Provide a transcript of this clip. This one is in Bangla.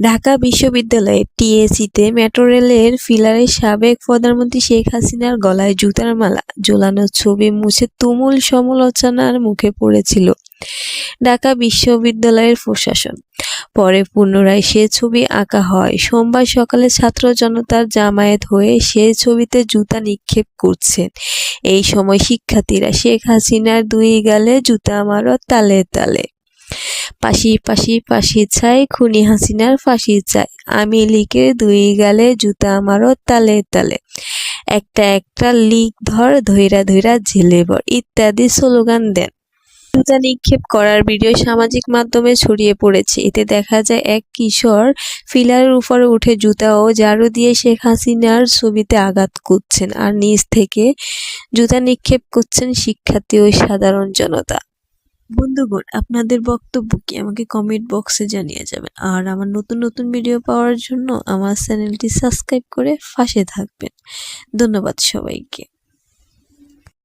ঢাকা বিশ্ববিদ্যালয়ের টিএসসিতে মেট্রো রেলের ফিলারে সাবেক প্রধানমন্ত্রী শেখ হাসিনার গলায় জুতার মালা ঝোলানোর ছবি মুছে তুমুল সমালোচনার মুখে পড়েছিল ঢাকা বিশ্ববিদ্যালয়ের প্রশাসন। পরে পুনরায় সে ছবি আঁকা হয়। সোমবার সকালে ছাত্র জনতার জামায়াত হয়ে সে ছবিতে জুতা নিক্ষেপ করছেন এই সময় শিক্ষার্থীরা শেখ হাসিনার দুই গালে জুতা মারো তালে তালে। পাশি পাশি পাশি চাই, খুনি হাসিনার ফাঁসি চাই। আমি লিকের দুই গালে জুতা মারো তালে তালে। একটা একটা লিক ধর ধৈরা ধৈরা জেলে ভর, ইত্যাদি স্লোগান দেন। জুতা নিক্ষেপ করার ভিডিও সামাজিক মাধ্যমে ছড়িয়ে পড়েছে। এতে দেখা যায় এক কিশোর ফিলারের উপরে উঠে জুতা ও ঝাড়ু দিয়ে শেখ হাসিনার ছবিতে আঘাত করছেন। আর নিচ থেকে জুতা নিক্ষেপ করছেন শিক্ষার্থী ও সাধারণ জনতা। বন্ধুগণ, আপনাদের বক্তব্য কি? আমাকে কমেন্ট বক্সে জানিয়ে যাবেন। আর আমার নতুন নতুন ভিডিও পাওয়ার জন্য আমার চ্যানেলটি সাবস্ক্রাইব করে ফাঁসে থাকবেন। ধন্যবাদ সবাইকে।